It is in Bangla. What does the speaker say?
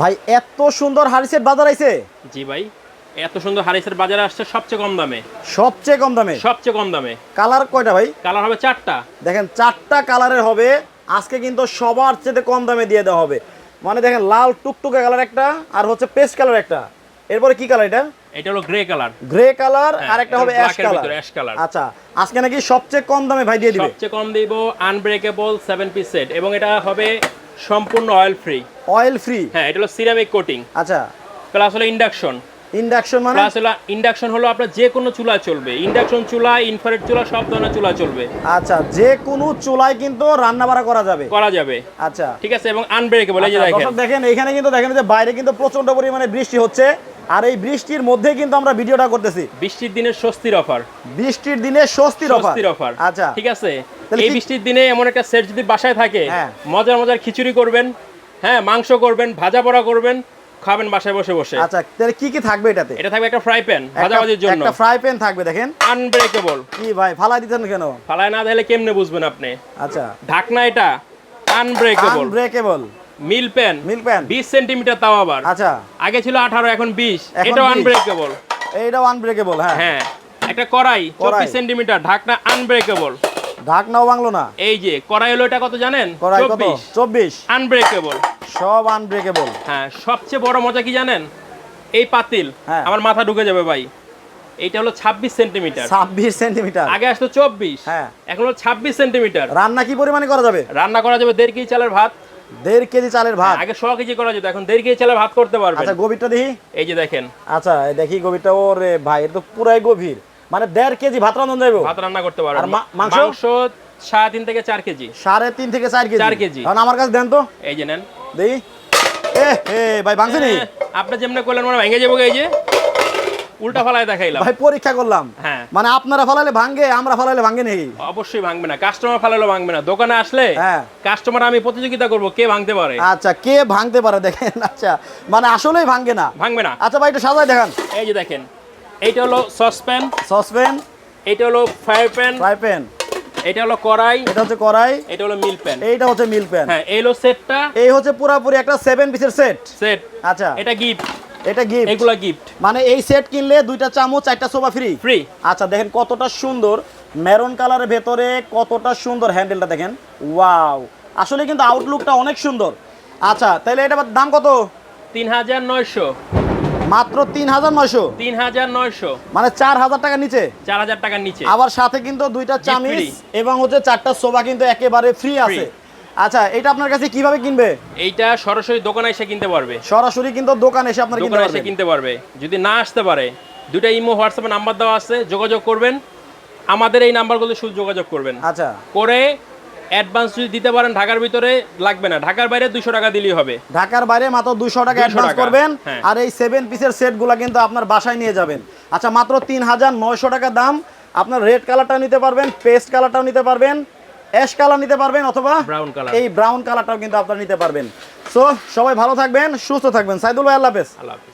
ভাই এত সুন্দর হারিসের বাজার আইছে। জি ভাই এত সুন্দর হারিসের বাজারে আসছে সবচেয়ে কম দামে। সবচেয়ে কম দামে? সবচেয়ে কম দামে। কালার কয়টা ভাই? কালার হবে চারটা। দেখেন চারটা কালারের হবে। আজকে কিন্তু সবার চেয়ে কম দামে দিয়ে দেওয়া হবে। মানে দেখেন লাল টুকটুকে কালার একটা আর হচ্ছে পেস্ট কালার একটা। এরপরে কি কালার এটা? এটা হলো গ্রে কালার। গ্রে কালার হ্যাঁ, আর একটা হবে অ্যাশ কালার। ash color। আচ্ছা আজকে নাকি সবচেয়ে কম দামে ভাই দিয়ে দিবে? সবচেয়ে কম দিব আনব্রেকেবল সেভেন পিস সেট এবং এটা হবে সম্পূর্ণ অয়েল ফ্রি অয়েল ফ্রি হ্যাঁ এটা হলো সিরামিক কোটিং আচ্ছা। প্লাস হলো ইন্ডাকশন ইন্ডাকশন মানে? প্লাস হলো ইন্ডাকশন হলো আপনার যে কোনো চুলা চলবে। ইন্ডাকশন চুলা ইনফ্রারেড চুলা সব ধরনের চুলা চলবে। আচ্ছা যে কোনো চুলায় কিন্তু রান্না বাড়া করা যাবে। করা যাবে। আচ্ছা। ঠিক আছে এবং আনব্রেকেবল এই যে আচ্ছা, দেখেন। দেখেন এখানে কিন্তু দেখেন যে বাইরে কিন্তু প্রচণ্ড পরিমাণে বৃষ্টি হচ্ছে। আর এই বৃষ্টির মধ্যে কিন্তু আমরা ভিডিওটা করতেছি। বৃষ্টির দিনে স্বস্তির অফার। বৃষ্টির দিনে স্বস্তির অফার। অফার। আচ্ছা। ঠিক আছে? এই বৃষ্টির দিনে এমন একটা সেট যদি বাসায় থাকে হ্যাঁ। মজার মজার খিচুড়ি করবেন হ্যাঁ মাংস করবেন ভাজা পোড়া করবেন খাবেন বাসায় বসে বসে। আচ্ছা তাহলে কি কি থাকবে এটাতে? এটা থাকবে একটা ফ্রাই প্যান ভাজাভাজির জন্য। একটা ফ্রাই প্যান থাকবে দেখেন। আনব্রেকেবল কি ভাই ফালাই দিতেন কেন? ফালায় না দিলে কেমনে বুঝবেন আপনি? আচ্ছা। ঢাকনা এটা unbreakable unbreakable meal pan meal pan বিশ সেন্টিমিটার তাও আবার। আচ্ছা। আগে ছিল আঠারো এখন বিশ। এখন এটাও আনব্রেকেবল এইটাও আনব্রেকেবল হ্যাঁ। হ্যাঁ। একটা কড়াই কড়াই। চব্বিশ সেন্টিমিটার ঢাকনা আনব্রেকেবল ঢাকনাও বাংলো না। এই যে কড়াই হলো এটা কত জানেন? কড়াই কত? চব্বিশ। চব্বিশ। আনব্রেকেবল সব আনব্রেকেবল হ্যাঁ সবচেয়ে বড় মজা কি জানেন? এই পাতিল। হ্যাঁ। আমার মাথা ঢুকে যাবে ভাই। এইটা হলো ছাব্বিশ সেন্টিমিটার। ছাব্বিশ সেন্টিমিটার। আগে আসতো চব্বিশ। হ্যাঁ। এখন হলো ছাব্বিশ সেন্টিমিটার। রান্না কি পরিমাণে করা যাবে? রান্না করা যাবে দেড় কেজি চালের ভাত। দেড় কেজি চালের ভাত? আগে ছ কেজি করা যেত এখন দেড় কেজি চালের ভাত করতে পারবেন। আচ্ছা গভীরটা দেখি। এই যে দেখেন। আচ্ছা এই দেখি গভীরটা। ওরে ভাই এটা তো পুরাই গভীর। মানে দেড় কেজি ভাত রান্না যাইব ভাত রান্না করতে পারবেন আর মাংস? সাড়ে তিন থেকে চার কেজি। সাড়ে তিন থেকে চার কেজি। চার কেজি। কারণ আমার কাছে দেন তো। এই যে নেন। দেখি এ ভাই ভাঙছে নি? হ্যাঁ, আপনি যেমনি করলেন মানে ভেঙে যাব এই যে। উল্টা ফালায় দেখাইলাম। ভাই পরীক্ষা করলাম। হ্যাঁ। মানে আপনারা ফালাইলে ভাঙ্গে আমরা ফালাইলে ভাঙ্গে নেই। অবশ্যই ভাঙবে না। কাস্টমার ফালালো ভাঙবে না। দোকানে আসলে হ্যাঁ। কাস্টমার আমি প্রতিযোগিতা করব কে ভাঙতে পারে? আচ্ছা কে ভাঙতে পারে দেখেন। আচ্ছা মানে আসলেই ভাঙ্গে না। ভাঙবে না। আচ্ছা ভাই একটু সাজাই দেখান। এই যে দেখেন এইটা হলো সসপ্যান সসপ্যান এটা হলো ফ্রাই প্যান। Fry pan. এটা হলো কড়াই। এটা হচ্ছে কড়াই। এটা হলো মিল প্যান। এইটা হচ্ছে মিল প্যান। হ্যাঁ এই হলো সেটটা। এই হচ্ছে পুরাপুরি একটা সেভেন পিসের সেট সেট। আচ্ছা। এটা গিফট এটা গিফট এগুলা গিফট মানে এই সেট কিনলে দুইটা চামচ চারটা সোফা ফ্রি ফ্রি আচ্ছা দেখেন কতটা সুন্দর। মেরুন কালারের ভেতরে কতটা সুন্দর হ্যান্ডেলটা দেখেন। ওয়াও আসলে কিন্তু আউটলুকটা অনেক সুন্দর। আচ্ছা তাহলে এটা দাম কত? তিন হাজার নয়শো। মাত্র তিন হাজার নয়শো। তিন হাজার নয়শো। মানে চার হাজার টাকার নিচে। চার হাজার টাকার নিচে। আবার সাথে কিন্তু দুইটা চামিচ এবং হচ্ছে চারটা সোফা কিন্তু একেবারে ফ্রি আছে। আচ্ছা এটা আপনার কাছে কীভাবে কিনবে? এইটা সরাসরি দোকানে এসে কিনতে পারবে। সরাসরি কিন্তু দোকানে এসে আপনার কিনতে দোকানে এসে কিনতে পারবে। যদি না আসতে পারে দুটা ইমো হোয়াটসঅ্যাপে নাম্বার দেওয়া আছে যোগাযোগ করবেন। আমাদের এই নাম্বারগুলো শুধু যোগাযোগ করবেন। আচ্ছা। করে অ্যাডভান্স যদি দিতে পারেন ঢাকার ভিতরে লাগবে না। ঢাকার বাইরে দুশো টাকা দিলেই হবে। ঢাকার বাইরে মাত্র দুশো টাকা অ্যাডভান্স করবেন। হ্যাঁ। আর এই সেভেন পিসের সেটগুলো কিন্তু আপনার বাসায় নিয়ে যাবেন। আচ্ছা মাত্র তিন হাজার নয়শো টাকা দাম। আপনার রেড কালারটাও নিতে পারবেন পেস্ট কালারটাও নিতে পারবেন অ্যাশ কালার নিতে পারবেন অথবা ব্রাউন কালার এই ব্রাউন কালারটাও কিন্তু আপনারা নিতে পারবেন। সো সবাই ভালো থাকবেন সুস্থ থাকবেন। সাইদুল ভাই আল্লাহ হাফেজ। আল্লাহ হাফিজ।